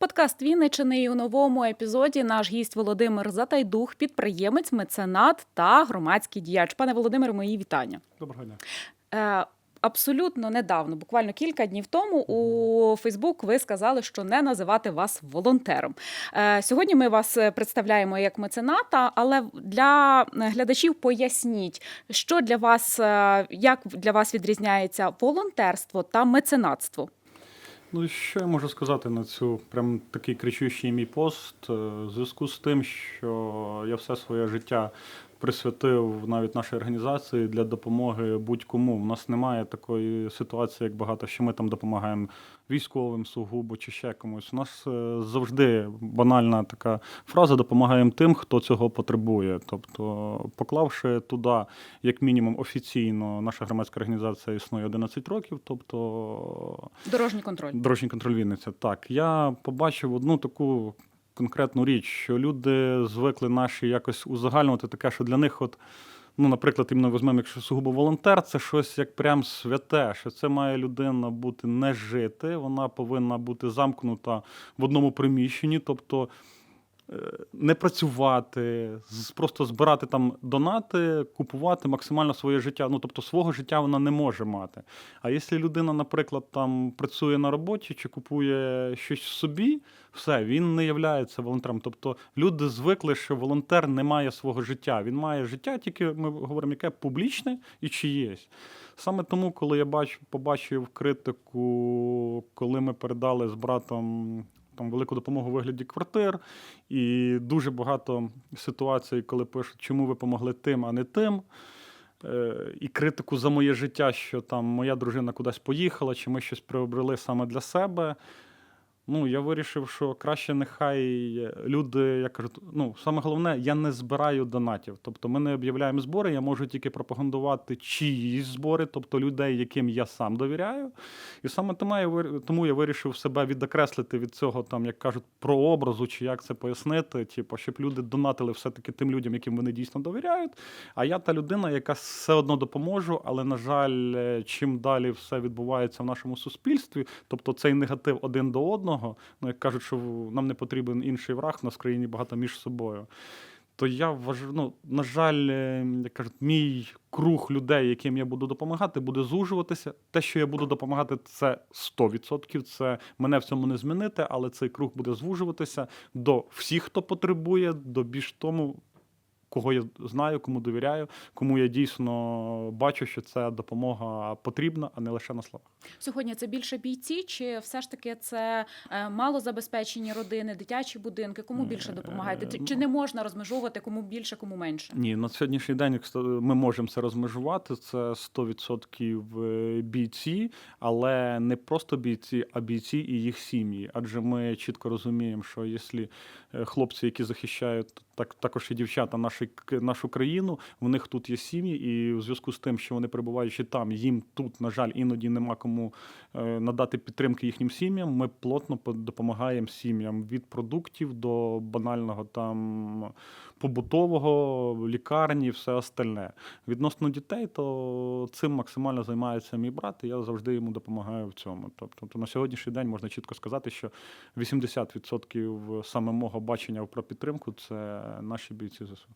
Подкаст Вінничини і у новому епізоді наш гість Володимир Затайдух, підприємець, меценат та громадський діяч. Пане Володимире, мої вітання. Доброго дня. Е, Абсолютно недавно, буквально кілька днів тому, у Фейсбук ви сказали, що не називати вас волонтером. Е, Сьогодні ми вас представляємо як мецената, але для глядачів поясніть, що для вас, е, як для вас відрізняється волонтерство та меценатство. Ну що я можу сказати на цю прям такий кричущий мій пост? Е, зв'язку з тим, що я все своє життя присвятив навіть нашій організації для допомоги будь-кому. У нас немає такої ситуації, як багато, що ми там допомагаємо військовим сугубо чи ще комусь. У нас е, завжди банальна така фраза допомагаємо тим, хто цього потребує. Тобто, поклавши туди, як мінімум, офіційно, наша громадська організація існує 11 років. Тобто Дорожній контроль. Дорожній контроль Вінниця. Так, я побачив одну таку конкретну річ, що люди звикли наші якось узагальнювати таке, що для них, от, ну, наприклад, іменно візьмемо, якщо сугубо волонтер, це щось як прям святе, що це має людина бути не жити, вона повинна бути замкнута в одному приміщенні, тобто. Е, Не працювати, просто збирати там донати, купувати максимально своє життя. Ну тобто свого життя вона не може мати. А якщо людина, наприклад, там працює на роботі чи купує щось собі, все, він не являється волонтером. Тобто люди звикли, що волонтер не має свого життя. Він має життя, тільки ми говоримо, яке публічне і чиєсь. Саме тому, коли я бачу, побачив критику, коли ми передали з братом. Там велику допомогу у вигляді квартир, і дуже багато ситуацій, коли пишуть, чому ви помогли тим, а не тим. Е, І критику за моє життя, що там моя дружина кудись поїхала, чи ми щось приобрели саме для себе. Ну, я вирішив, що краще нехай люди, як кажуть, ну, саме головне, я не збираю донатів. Тобто ми не об'являємо збори, я можу тільки пропагандувати чиїсь збори, тобто людей, яким я сам довіряю. І саме тому я, вир- тому я вирішив себе відокреслити від цього, там, як кажуть, прообразу, чи як це пояснити, типу, щоб люди донатили все-таки тим людям, яким вони дійсно довіряють. А я та людина, яка все одно допоможу, але, на жаль, е, чим далі все відбувається в нашому суспільстві, тобто цей негатив один до одного, ну як кажуть, що нам не потрібен інший враг, у нас в країні багато між собою. То я вважаю, ну, на жаль, е, як кажуть, мій круг людей, яким я буду допомагати, буде зужуватися. Те, що я буду допомагати, це 100%. Це мене в цьому не змінити, але цей круг буде звужуватися до всіх, хто потребує, до більш тому, кого я знаю, кому довіряю, кому я дійсно бачу, що ця допомога потрібна, а не лише на словах. Сьогодні це більше бійці, чи все ж таки це е, малозабезпечені родини, дитячі будинки? Кому більше допомагаєте? Чи- Чи не можна розмежовувати кому більше, кому менше? Ні, на сьогоднішній день ми можемо це розмежувати. Це 100% е, бійці, але не просто бійці, а бійці і їх сім'ї. Адже ми чітко розуміємо, що якщо е, хлопці, які захищають так, також і дівчата наші, нашу країну, в них тут є сім'ї, і в зв'язку з тим, що вони перебуваючи там, їм тут, на жаль, іноді нема кому е, надати підтримки їхнім сім'ям. Ми плотно по- допомагаємо сім'ям від продуктів до банального там побутового, лікарні, і все остальне. Відносно дітей, то цим максимально займається мій брат, і я завжди йому допомагаю в цьому. Тобто то на сьогоднішній день можна чітко сказати, що 80% саме мого бачення про підтримку це наші бійці ЗСУ.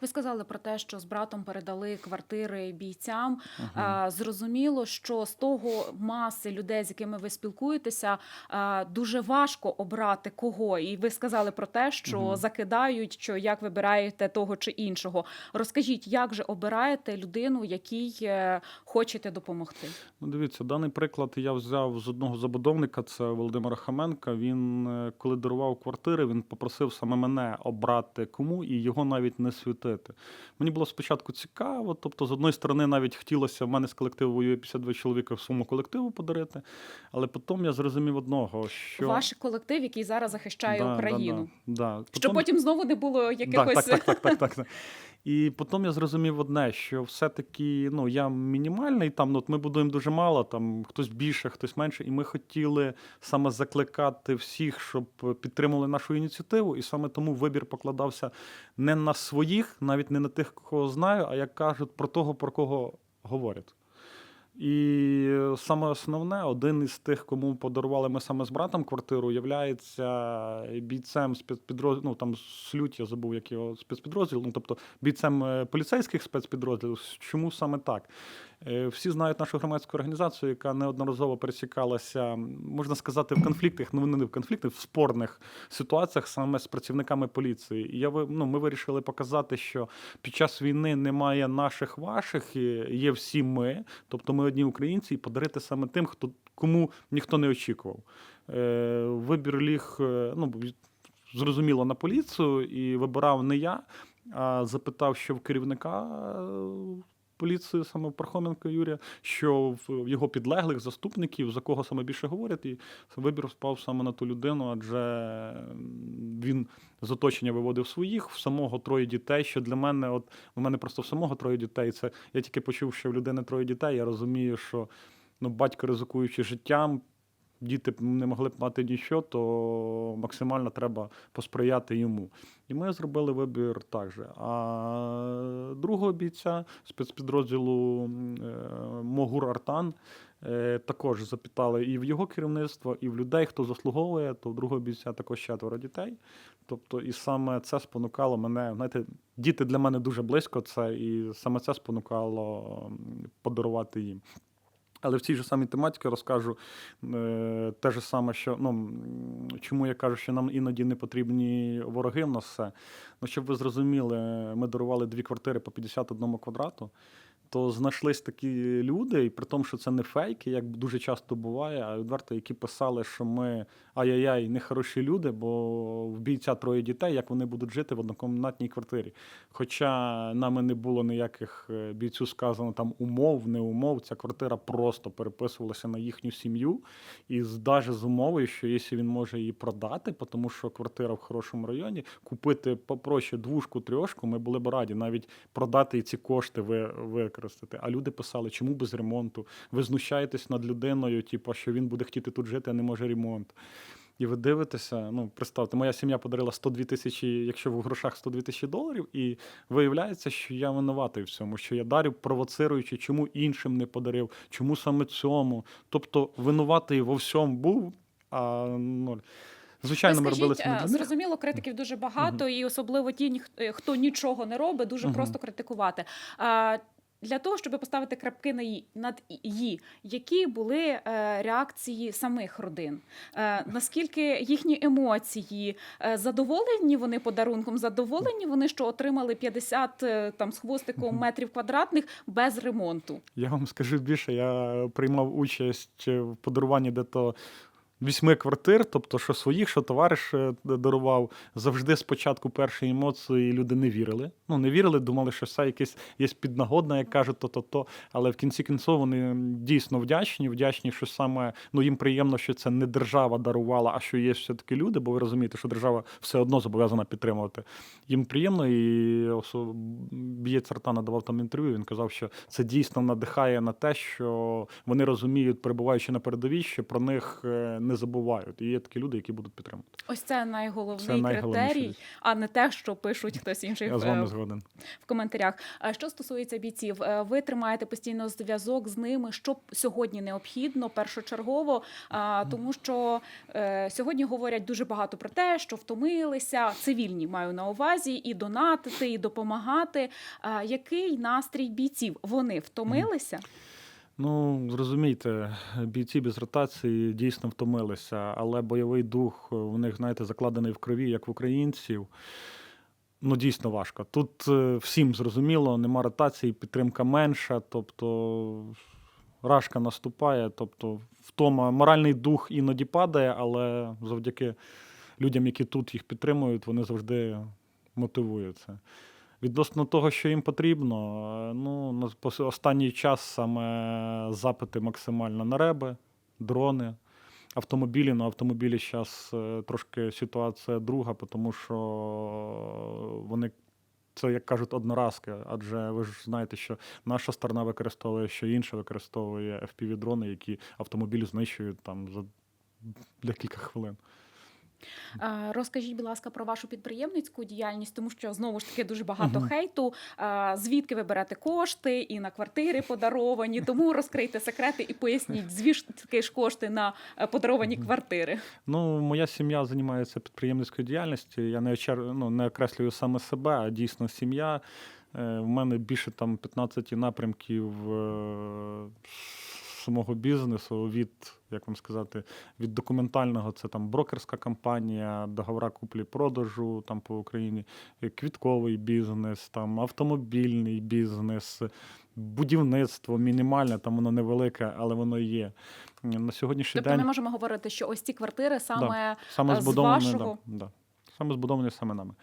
Ви сказали про те, що з братом передали квартири бійцям. Мгм. А, Зрозуміло, що з того маси людей, з якими ви спілкуєтеся, дуже важко обрати кого. І ви сказали про те, що Мгм. закидають, що як вибираєте того чи іншого. Розкажіть, як же обираєте людину, якій е, хочете допомогти? Ну, дивіться, даний приклад я взяв з одного забудовника, це Володимира Хаменка. Він, е, коли дарував квартири, він попросив саме мене обрати кому і його навіть не світити. Мені було спочатку цікаво, тобто, з одної сторони, навіть хотілося в мене з колективу воює 52 чоловіка в своєму колективу подарити, але потім я зрозумів одного, що Ваш колектив, який зараз захищає Да, Україну, Да, да, да. щоб потім знову не було якихось Так, так, так, так, так, так. І потім я зрозумів одне, що все-таки ну, я мінімальний, там, ну, от ми будуємо дуже мало, там хтось більше, хтось менше, і ми хотіли саме закликати всіх, щоб підтримували нашу ініціативу, і саме тому вибір покладався не на своїх, навіть не на тих, кого знаю, а як кажуть, про того, про кого говорять. І саме основне, один із тих, кому подарували ми саме з братом квартиру, являється бійцем спецпідрозділу, ну там слють, я забув, як його спецпідрозділ, ну тобто бійцем е, поліцейських спецпідрозділів. Чому саме так? Е, Всі знають нашу громадську організацію, яка неодноразово пересікалася, можна сказати, в конфліктах, ну не в конфліктах, в спорних ситуаціях саме з працівниками поліції. Я ну, ми вирішили показати, що під час війни немає наших ваших, є всі ми, тобто ми одні українці, і подарити саме тим, хто кому ніхто не очікував. Е, Вибір ліг, е, ну зрозуміло, на поліцію, і вибирав не я, а запитав, що в керівника. Поліції саме в Пархоменка Юрія, що в його підлеглих заступників, за кого саме більше говорять, і вибір впав саме на ту людину, адже він з оточення виводив своїх, в самого троє дітей. Що для мене, от у мене просто в самого троє дітей. Це я тільки почув, що в людини троє дітей. Я розумію, що ну, батько ризикуючи життям, діти не могли б мати нічого, то максимально треба посприяти йому. І ми зробили вибір так же. А другого бійця спецпідрозділу е, Могур Артан е, також запитали і в його керівництво, і в людей, хто заслуговує, то в другого бійця також четверо дітей. Тобто, і саме це спонукало мене. Знаєте, діти для мене дуже близько, це і саме це спонукало подарувати їм. Але в цій же самій тематиці розкажу е, те ж саме, що ну, чому я кажу, що нам іноді не потрібні вороги в нас все. Ну, щоб ви зрозуміли, ми дарували дві квартири по 51 квадрату. То знайшлись такі люди, і при тому, що це не фейки, як дуже часто буває, а відверто, які писали, що ми ай-яй-яй, нехороші люди, бо в бійця троє дітей, як вони будуть жити в однокомнатній квартирі. Хоча нами не було ніяких е, бійцю сказано там умов, не умов. Ця квартира просто переписувалася на їхню сім'ю, і з з умовою, що якщо він може її продати, тому що квартира в хорошому районі, купити попроще двушку, трьошку, ми були б раді навіть продати і ці кошти ви, використати. А люди писали, чому без ремонту? Ви знущаєтесь над людиною, типу, що він буде хотіти тут жити, а не може ремонт. І ви дивитеся, ну представте, моя сім'я подарила 102 тисячі, якщо в грошах 102 тисячі доларів, і виявляється, що я винуватий в цьому, що я дарю, провоцируючи, чому іншим не подарив, чому саме цьому. Тобто винуватий во всьому був, а ну, звичайно, ми робили це зрозуміло, критиків дуже багато, і особливо ті, хто нічого не робить, дуже Мгм. просто критикувати. Для того, щоб поставити крапки на «і», над «і», які були е, реакції самих родин? Е, наскільки їхні емоції е, задоволені вони подарунком? Задоволені вони, що отримали 50 е, там з хвостиком метрів квадратних без ремонту? Я вам скажу більше, я приймав участь в подаруванні де-то вісьми квартир, тобто, що своїх, що товариш е, дарував. Завжди спочатку перші емоції люди не вірили. Ну, не вірили, думали, що все якесь є піднагодна, як кажуть, то-то-то. Але в кінці кінців вони дійсно вдячні. Вдячні, що саме ну їм приємно, що це не держава дарувала, а що є все-таки люди, бо ви розумієте, що держава все одно зобов'язана підтримувати. Їм приємно, і осо- бієць Артана давав там інтерв'ю. Він казав, що це дійсно надихає на те, що вони розуміють, перебуваючи на передовій, що про них е, не забувають. І є такі люди, які будуть підтримувати. Ось це найголовний Це критерій, а не те, що пишуть хтось інший Я з в- вами згоден. в коментарях. А Що стосується бійців, е, ви тримаєте постійно зв'язок з ними, що сьогодні необхідно першочергово, а, тому що е, сьогодні говорять дуже багато про те, що втомилися цивільні, маю на увазі, і донатити, і допомагати. Який настрій бійців? Вони втомилися? Ну, зрозумійте, бійці без ротації дійсно втомилися, але бойовий дух у них, знаєте, закладений в крові, як в українців. Ну, дійсно важко. Тут е, всім зрозуміло, нема ротації, підтримка менша, тобто рашка наступає, тобто втома, моральний дух іноді падає, але завдяки людям, які тут їх підтримують, вони завжди мотивуються. Відносно того, що їм потрібно, е, ну, на останній час саме запити максимально на реби, дрони, автомобілі. Ну, автомобілі зараз трошки ситуація друга, тому що вони. Це, як кажуть, одноразки, адже ви ж знаєте, що наша сторона використовує, що інша використовує FPV-дрони, які автомобіль знищують там за декілька хвилин. Е, Розкажіть, будь ласка, про вашу підприємницьку діяльність, тому що знову ж таки дуже багато Мгм. хейту. Е, Звідки ви берете кошти і на квартири подаровані? Тому розкрийте секрети і поясніть, звідки ж кошти на е, подаровані квартири. Ну, моя сім'я займається підприємницькою діяльністю. Я не очер... ну, не окреслюю саме себе, а дійсно сім'я. В мене більше там 15 напрямків самого бізнесу від, як вам сказати, від документального це там брокерська компанія, договора куплі-продажу там по Україні, е, квітковий бізнес, там автомобільний бізнес, будівництво мінімальне, там воно невелике, але воно є. На сьогоднішній Тобто день ми можемо говорити, що ось ці квартири саме Саме Е, з вашого? да, да. Саме збудовані саме нами.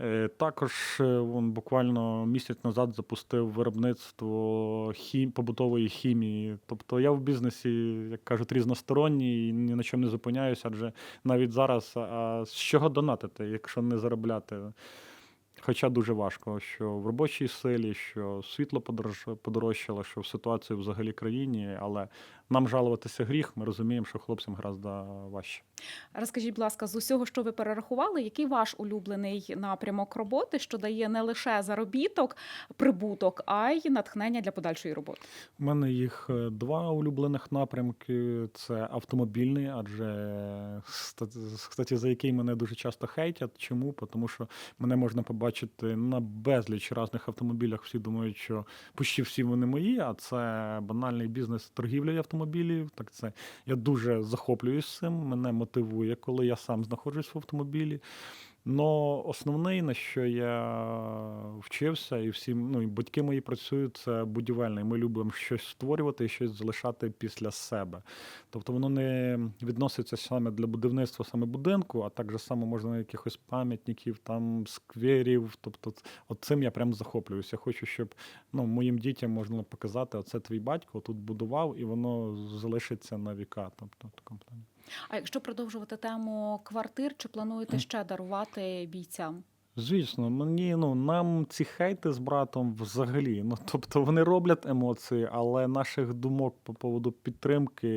Е, Також він буквально місяць назад запустив виробництво хім, побутової хімії. Тобто я в бізнесі, як кажуть, різносторонній і ні на чому не зупиняюся, адже навіть зараз а з чого донатити, якщо не заробляти. Хоча дуже важко, що в робочій силі, що світло подорож- подорожчало, що в ситуації взагалі країні, але нам жалуватися гріх, ми розуміємо, що хлопцям гораздо важче. розкажіть, будь ласка, з усього, що ви перерахували, який ваш улюблений напрямок роботи, що дає не лише заробіток, прибуток, а й натхнення для подальшої роботи? У мене їх е, два улюблених напрямки: це автомобільний, адже кстати, за який мене дуже часто хейтять. Чому? Тому що мене можна побачити на безліч різних автомобілях. Всі думають, що почти всі вони мої, а це банальний бізнес торгівлі автомобілів. Так це я дуже захоплююсь цим. Мене мотивує, коли я сам знаходжусь в автомобілі. Но основний, на що я вчився, і всі ну, і батьки мої працюють, це будівельне. Ми любимо щось створювати і щось залишати після себе. Тобто воно не відноситься саме для будівництва саме будинку, а так же само можна якихось пам'ятників, там скверів. Тобто, от цим я прям захоплююся. Хочу, щоб ну, моїм дітям можна показати, оце твій батько тут будував, і воно залишиться на віка. Тобто, в такому плані. А якщо продовжувати тему квартир, чи плануєте ще дарувати бійцям? Звісно, мені ну нам ці хейти з братом взагалі. Ну тобто вони роблять емоції, але наших думок по поводу підтримки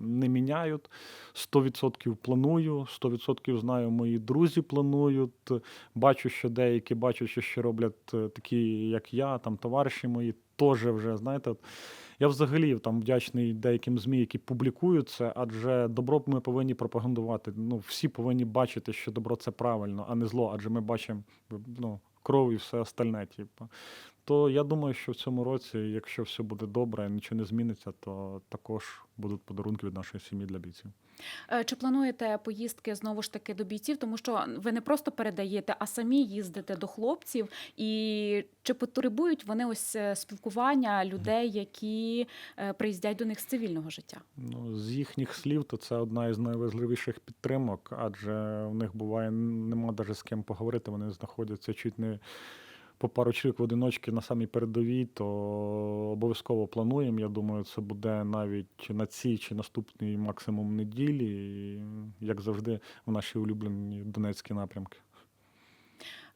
не міняють. 100% планую, 100% знаю, мої друзі планують. Бачу, що деякі бачать, що ще роблять е, такі, як я, там товариші мої, теж вже знаєте. От, я взагалі там вдячний деяким ЗМІ, які публікують це, адже добро ми повинні пропагандувати. Ну, всі повинні бачити, що добро це правильно, а не зло, адже ми бачимо ну, кров і все остальне. Типу. То я думаю, що в цьому році, якщо все буде добре, нічого не зміниться, то також будуть подарунки від нашої сім'ї для бійців. Е, Чи плануєте поїздки знову ж таки до бійців, тому що ви не просто передаєте, а самі їздите до хлопців, і чи потребують вони ось е, спілкування людей, які е, приїздять до них з цивільного життя? Ну, з їхніх слів, то це одна із найважливіших підтримок, адже в них буває нема навіть з ким поговорити. Вони знаходяться чуть не по пару чоловік в одиночки на самій передовій, то обов'язково плануємо. Я думаю, це буде навіть на цій чи наступній максимум неділі, як завжди, в наші улюблені Донецькі напрямки.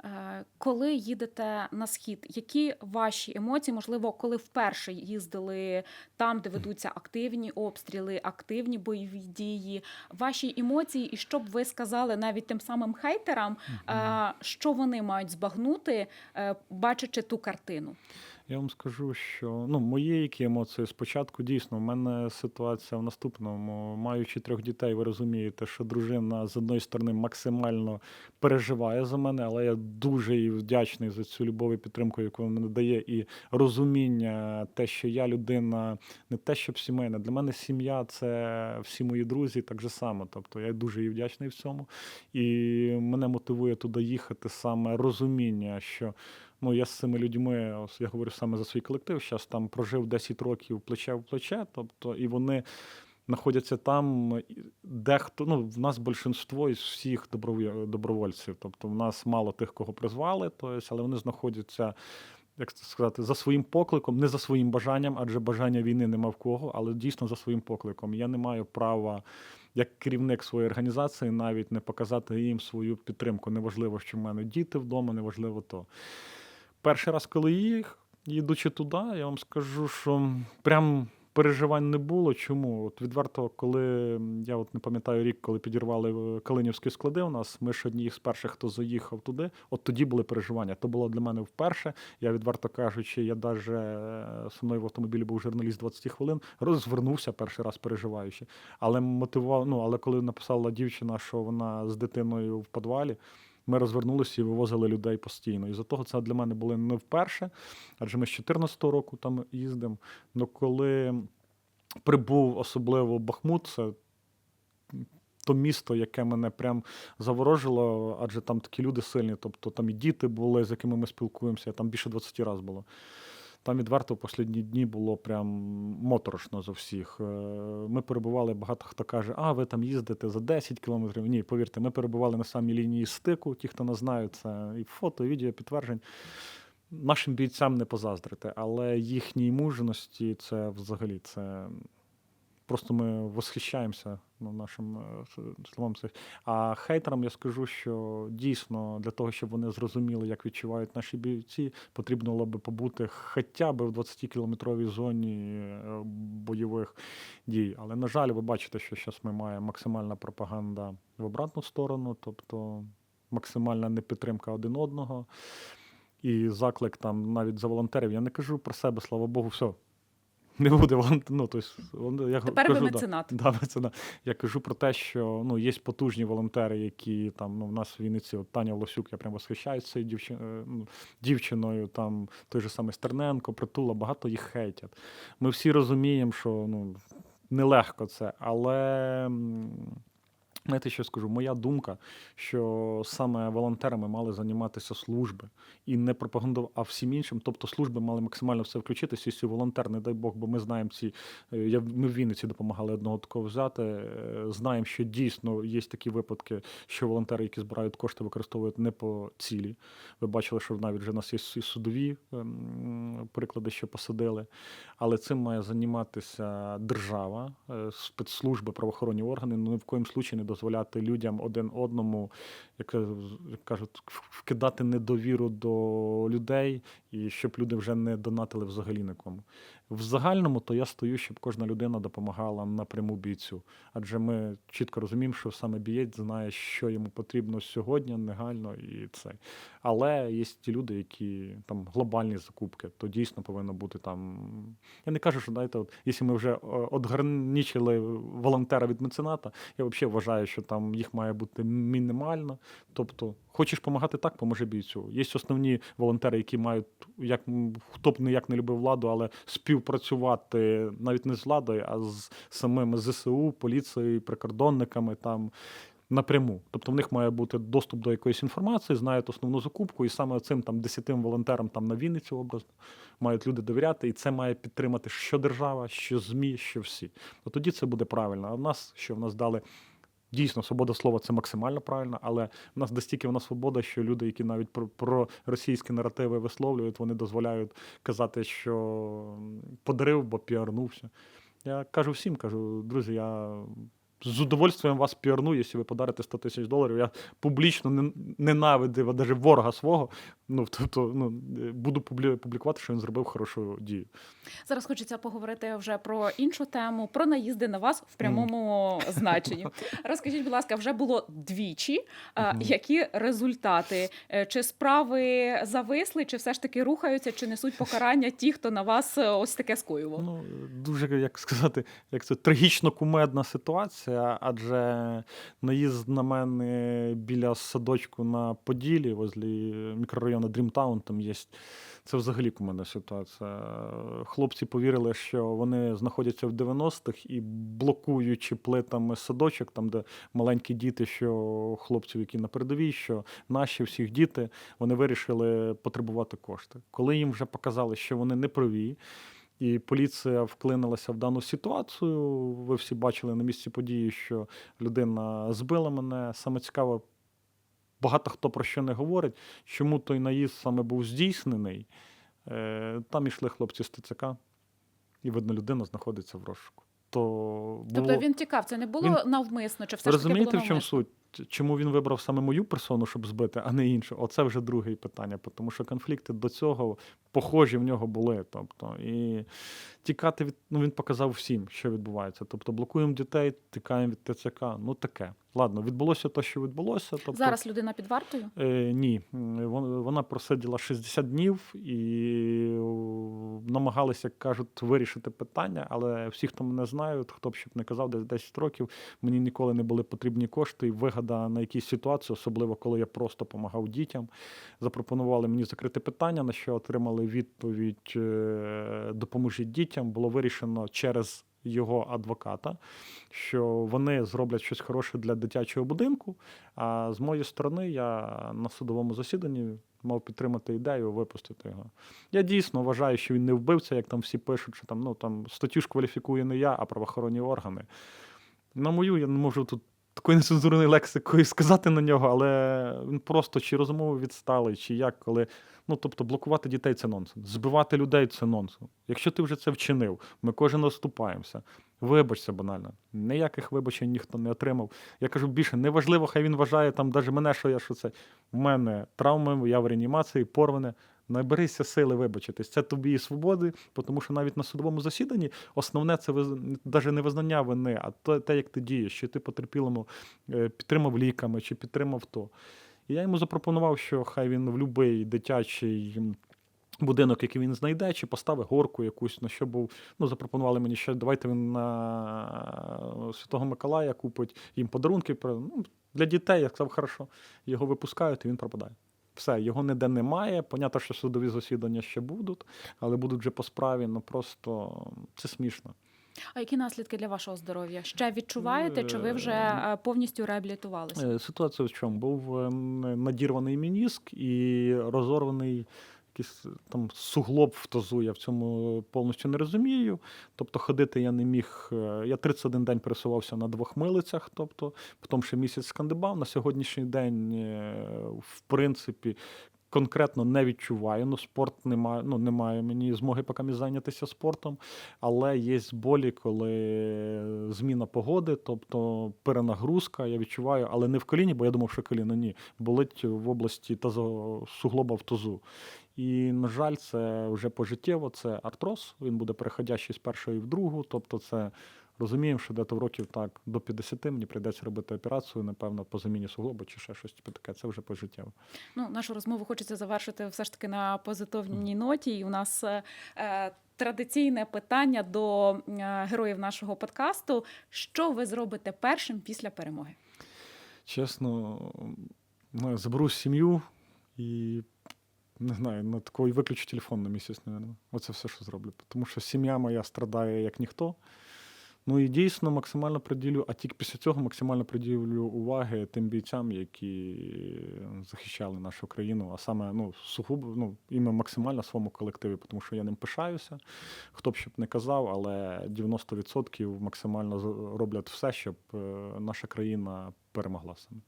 Е, Коли їдете на схід, які ваші емоції? Можливо, коли вперше їздили там, де ведуться активні обстріли, активні бойові дії, ваші емоції, і що б ви сказали навіть тим самим хейтерам, е, що вони мають збагнути, е, бачачи ту картину? Я вам скажу, що ну, мої які емоції спочатку дійсно, в мене ситуація в наступному. Маючи трьох дітей, ви розумієте, що дружина з одної сторони максимально переживає за мене, але я дуже їй вдячний за цю любов і підтримку, яку вона надає, і розуміння, те, що я людина, не те, щоб сімейна. Для мене сім'я це всі мої друзі, так же само. Тобто я дуже їй вдячний в цьому. І мене мотивує туди їхати саме розуміння, що ну я з цими людьми, я говорю саме за свій колектив, зараз там прожив 10 років плече в плече, тобто і вони. Знаходяться там, дехто, ну, в нас більшинство із всіх добровольців. Тобто в нас мало тих, кого призвали, тобто, але вони знаходяться, як це сказати, за своїм покликом, не за своїм бажанням, адже бажання війни нема в кого, але дійсно за своїм покликом. Я не маю права, як керівник своєї організації, навіть не показати їм свою підтримку. Неважливо, що в мене діти вдома, неважливо то. Перший раз, коли їх, їдучи туди, я вам скажу, що прям переживань не було. Чому? От відверто, коли я от не пам'ятаю рік, коли підірвали е, Калинівські склади у нас, ми ж одні з перших, хто заїхав туди, от тоді були переживання. То було для мене вперше. Я відверто кажучи, я навіть со мною в автомобілі був журналіст 20 хвилин, розвернувся перший раз переживаючи. Але мотивував, ну але коли написала дівчина, що вона з дитиною в підвалі. Ми розвернулися і вивозили людей постійно. І за того це для мене було не вперше, адже ми з 2014 року там їздимо. Ну коли прибув особливо Бахмут, це то місто, яке мене прям заворожило, адже там такі люди сильні. Тобто там і діти були, з якими ми спілкуємося, там більше 20 разів було. Там відверто в останні дні було прям моторошно за всіх. Е, Ми перебували, багато хто каже, а ви там їздите за 10 кілометрів. Ні, повірте, ми перебували на самій лінії стику. Ті, хто не знають, це і фото, і відео, підтверджень. Нашим бійцям не позаздрити, але їхній мужності це взагалі це. Просто ми восхищаємося ну, нашим е, словом. А хейтерам я скажу, що дійсно для того, щоб вони зрозуміли, як відчувають наші бійці, потрібно було би побути хоча б в 20-кілометровій зоні е, бойових дій. Але, на жаль, ви бачите, що зараз ми маємо максимальна пропаганда в обратну сторону, тобто максимальна непідтримка один одного. І заклик там навіть за волонтерів. Я не кажу про себе, слава Богу, все. Не буде волонтер. Ну, тобто, вон- я Тепер кажу, ви меценат. Да, меценат. Я кажу про те, що ну, є потужні волонтери, які там ну, в нас в Вінниці, от Таня Лосюк, я прям восхищаюся цією дівчин, е, ну, дівчиною, там той же самий Стерненко, Притула, багато їх хейтять. Ми всі розуміємо, що ну, нелегко це, але. Знаєте, що скажу? Моя думка, що саме волонтерами мали займатися служби і не пропагандувати, а всім іншим. Тобто служби мали максимально все включитися. Якщо волонтер, не дай Бог, бо ми знаємо ці. е, ми в Вінниці допомагали одного такого взяти. е, Знаємо, що дійсно є такі випадки, що волонтери, які збирають кошти, використовують не по цілі. Ви бачили, що навіть вже у нас є судові ем, приклади, що посадили. Але цим має займатися держава, е, спецслужби, правоохоронні органи. Ну ні в коїм случаї не дозволяти людям один одному, як е, кажуть, вкидати недовіру до людей, і щоб люди вже не донатили взагалі нікому. В загальному то я стою, щоб кожна людина допомагала напряму бійцю. Адже ми чітко розуміємо, що саме бієць знає, що йому потрібно сьогодні, негайно і це. Але є ті люди, які там глобальні закупки, то дійсно повинно бути там. Я не кажу, що знаєте, от, якщо ми вже е, одграничили волонтера від мецената, я взагалі вважаю, що там їх має бути мінімально. Тобто, хочеш допомагати так, поможи бійцю. Є основні волонтери, які мають, як хто б ніяк не любив владу, але співпрацювати навіть не з владою, а з самими ЗСУ, поліцією, прикордонниками там. Напряму, тобто в них має бути доступ до якоїсь інформації, знають основну закупку, і саме цим там десятим волонтерам там на Вінниці образно мають люди довіряти, і це має підтримати що держава, що ЗМІ, що всі. То тоді це буде правильно. А в нас, що в нас дали дійсно свобода слова, це максимально правильно, але в нас настільки вона свобода, що люди, які навіть про, про російські наративи висловлюють, вони дозволяють казати, що подарив, бо піарнувся. Я кажу всім, кажу, друзі, я. З удовольствием вас піарну, якщо ви подарите 100 тисяч доларів. Я публічно не- ненавидив навіть ворога свого. Ну, тобто, ну, буду публі- публікувати, що він зробив хорошу дію. Зараз хочеться поговорити вже про іншу тему, про наїзди на вас в прямому значенні. Розкажіть, будь ласка, вже було двічі. А, Мгм. Які результати? Е, Чи справи зависли, чи все ж таки рухаються, чи несуть покарання ті, хто на вас е, ось таке скоював? Ну, дуже, як сказати, як це трагічно кумедна ситуація, адже наїзд на мене біля садочку на Поділі, возле мікрорайону Дрімтаун, там є. Це взагалі кумедна ситуація. Хлопці повірили, що вони знаходяться в 90-х і блокуючи плитами садочок, там, де маленькі діти, що хлопців, які на передовій, що наші всіх діти, вони вирішили потребувати кошти. Коли їм вже показали, що вони не праві, і поліція вклинилася в дану ситуацію. Ви всі бачили на місці події, що людина збила мене. Саме цікаво, багато хто про що не говорить, чому той наїзд саме був здійснений. Е, Там ішли хлопці з ТЦК, і видно, людина знаходиться в розшуку. То Тобто він тікав, це не було Він- навмисно, чи все ж таки розумієте, в чому суть? Чому він вибрав саме мою персону, щоб збити, а не іншу? Оце вже друге питання, тому що конфлікти до цього похожі в нього були. Тобто, і тікати від ну він показав всім, що відбувається. Тобто, блокуємо дітей, тікаємо від ТЦК. Ну таке. Ладно, відбулося те, що відбулося. Тобто, Зараз людина під вартою. Е, ні, вона просиділа 60 днів і намагалися, як кажуть, вирішити питання. Але всі, хто мене знають, хто б щоб не казав, десь 10 років, мені ніколи не були потрібні кошти і вигода на якісь ситуації, особливо коли я просто допомагав дітям. Запропонували мені закрити питання, на що отримали відповідь е, допоможіть дітям. Було вирішено через. Його адвоката, що вони зроблять щось хороше для дитячого будинку. А з моєї сторони, я на судовому засіданні мав підтримати ідею випустити його. Я дійсно вважаю, що він не вбивця, як там всі пишуть, що там, ну, там статтю ж кваліфікує не я, а правоохоронні органи. На мою я не можу тут такої нецензурної лексикою сказати на нього, але він просто чи розумово відсталий, чи як, коли. Ну, тобто, блокувати дітей це нонсенс. Збивати людей це нонсенс. Якщо ти вже це вчинив, ми кожен наступаємося. Вибачся банально. Ніяких вибачень ніхто не отримав. Я кажу більше, неважливо, хай він вважає там навіть мене, що я що це. В мене травми, я в реанімації, порване. Наберися сили вибачитись. Це тобі і свободи, тому що навіть на судовому засіданні основне це навіть не визнання вини, а те, те, як ти дієш, чи ти потерпілому е, підтримав ліками, чи підтримав то. І я йому запропонував, що хай він в будь-який дитячий будинок, який він знайде, чи поставить горку якусь, на що був. Ну, запропонували мені, що давайте він на Святого Миколая купить їм подарунки. Ну, для дітей, я сказав, хорошо, його випускають, і він пропадає. Все, його ніде немає. Понятно, що судові засідання ще будуть, але будуть вже по справі. Ну просто це смішно. А які наслідки для вашого здоров'я? Ще відчуваєте, чи ви вже Е, е, повністю реабілітувалися? Е, Ситуація в чому? Був е, надірваний мініск і розорваний якийсь там суглоб в тазу. Я в цьому повністю не розумію. Тобто ходити я не міг. е, Я 31 день пересувався на двох милицях, тобто потім ще місяць скандибав. На сьогоднішній день, е, в принципі. Конкретно не відчуваю, ну спорт немає, ну немає мені змоги поки зайнятися спортом, але є болі, коли зміна погоди, тобто перенагрузка, я відчуваю, але не в коліні, бо я думав, що коліно ні. Болить в області тазо, суглоба в тазу. І, на жаль, це вже пожиттєво, це артроз, він буде переходящий з першої в другу, тобто це. Розуміємо, що дето в років так до 50 мені прийдеться робити операцію, напевно, по заміні суглоба чи ще щось типу таке. Це вже пожиттєво. Ну, нашу розмову хочеться завершити все ж таки на позитивній ноті. І у нас е, е, традиційне питання до е, героїв нашого подкасту: що ви зробите першим після перемоги? Чесно, заберу сім'ю і не знаю, на такий виключу телефон на місяць, мабуть. Оце все, що зроблю. Тому що сім'я моя страдає як ніхто. Ну і дійсно максимально приділю, а тільки після цього максимально приділю уваги тим бійцям, які захищали нашу країну, а саме ну, сугубо, ну, іменно максимально своєму колективі, тому що я ним пишаюся. Хто б щоб не казав, але 90% максимально роблять все, щоб е, наша країна перемогла саме.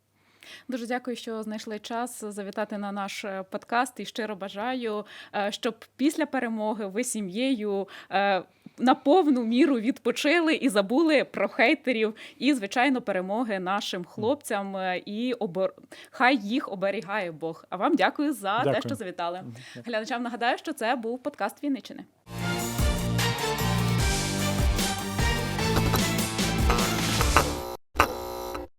Дуже дякую, що знайшли час завітати на наш е, подкаст. І щиро бажаю, е, щоб після перемоги ви сім'єю е, на повну міру відпочили і забули про хейтерів, і звичайно перемоги нашим хлопцям. І обор... хай їх оберігає Бог. А вам дякую за те, що завітали. Глядачам нагадаю, що це був подкаст Вінничини.